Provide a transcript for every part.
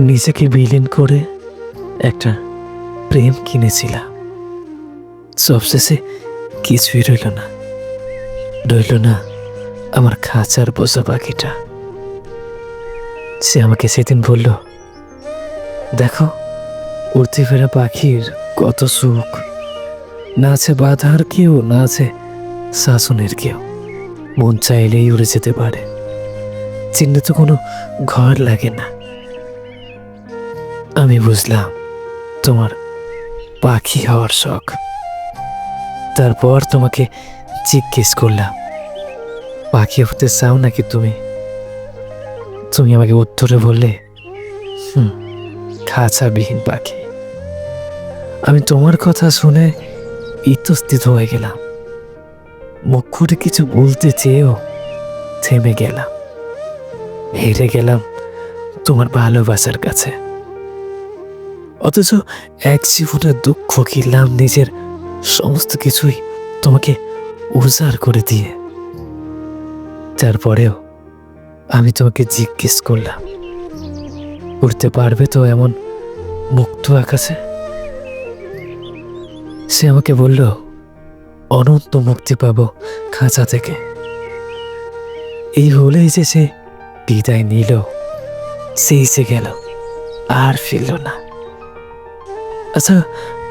নিজেকে বিলীন করে একটা প্রেম কিনেছিলাম। সবশেষে কিছুই রইল না। রইল না আমার খাঁচার পোষা পাখিটা। সে আমাকে সেদিন বলল, দেখো, উড়তে ফেরা পাখির কত সুখ। না আছে বাধার কেউ, না আছে শাসনের কেউ। মন চাইলেই উড়ে যেতে পারে। চিহ্নে তো কোনো ঘর লাগে না। আমি বুঝলাম তোমার পাখি হওয়ার শখ। তারপর তোমাকে জিজ্ঞেস করলাম, পাখি হতে চাও নাকি তুমি? তুমি আমাকে উত্তরে বললে, হুম, খাঁচাবিহীন পাখি। আমি তোমার কথা শুনে ইতস্থিত হয়ে গেলাম। মুখ করে কিছু বলতে চেয়েও থেমে গেলাম। হেরে গেলাম তোমার ভালোবাসার কাছে। অথচ এক জীবনের দুঃখ কিনলাম নিজের সমস্ত কিছুই তোমাকে উজাড় করে দিয়ে? তারপরেও আমি তোমাকে জিজ্ঞেস করলাম উঠতে পারবে তো এমন মুক্ত আকাশে? সে আমাকে বলল, অনন্ত মুক্তি পাবো খাঁচা থেকে। এই হলেই যে সে বিদায় নিল, সেই সে গেল, আর ফিরল না। আচ্ছা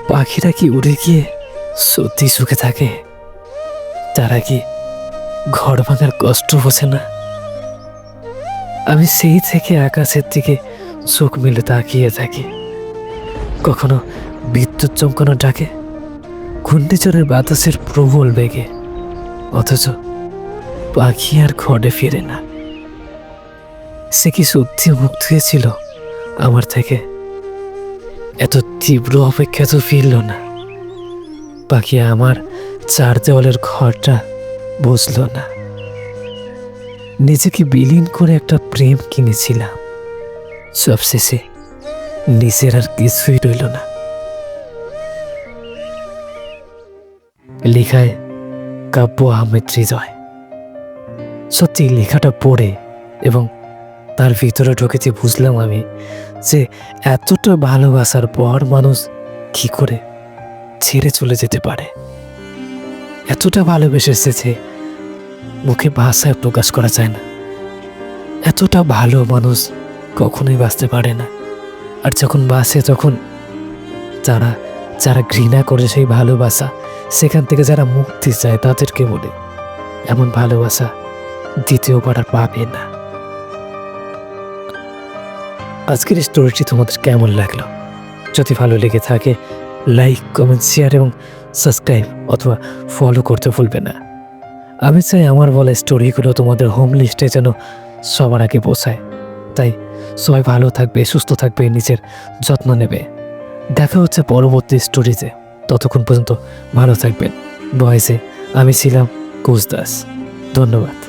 পাখিরা কি উড়ে গিয়ে সত্যি সুখে থাকে? তারা কি ঘর ভাঙার কষ্ট বোঝে না? আমি সেই থেকে আকাশের দিকে চোখ মিলে তাকিয়ে থাকি। কখনো বিদ্যুৎ চমকানো ডাকে, ঘূর্ণিঝড়ের বাতাসের প্রবল বেগে। অথচ পাখি আর ঘরে ফিরে না। সে কি সত্যি মুক্ত হয়েছিল আমার থেকে? এত তীব্র অপেক্ষা তো ফিরল না। পাখি আমার চার দেওয়ালের ঘরটা বুঝল না। নিজেকে বিলীন করে একটা প্রেম কিনেছিলাম। সবশেষে নিজের আর কিছুই রইল না। লেখায় কাব্য আহমেদ হৃদয়। সত্যি লেখাটা পড়ে এবং তার ভিতরে ঢুকেছে বুঝলাম আমি যে এতটা ভালোবাসার পর মানুষ কি করে ছেড়ে চলে যেতে পারে? এতটা ভালোবেসেছে যে মুখে ভাষায় প্রকাশ করা যায় না। এতটা ভালো মানুষ কখনোই বাঁচতে পারে না। আর যখন বাসে তখন যারা যারা ঘৃণা করে সেই ভালোবাসা, সেখান থেকে যারা মুক্তি চায়, তাদেরকে বলে, এমন ভালোবাসা দ্বিতীয়বার আর পাবে না। আজকের এই স্টোরিটি তোমাদের কেমন লাগল? যদি ভালো লেগে থাকে লাইক কমেন্ট শেয়ার এবং সাবস্ক্রাইব অথবা ফলো করতে ভুলবে না। আমি চাই আমার বলা স্টোরিগুলো তোমাদের হোম লিস্টে যেন সবার আগে পৌঁছায়। তাই সবাই ভালো থাকবে, সুস্থ থাকবে, নিজের যত্ন নেবে। দেখা হচ্ছে পরবর্তী স্টোরিতে ততক্ষণ পর্যন্ত ভালো থাকবেন। বয়সে আমি ছিলাম কুশ দাস। ধন্যবাদ।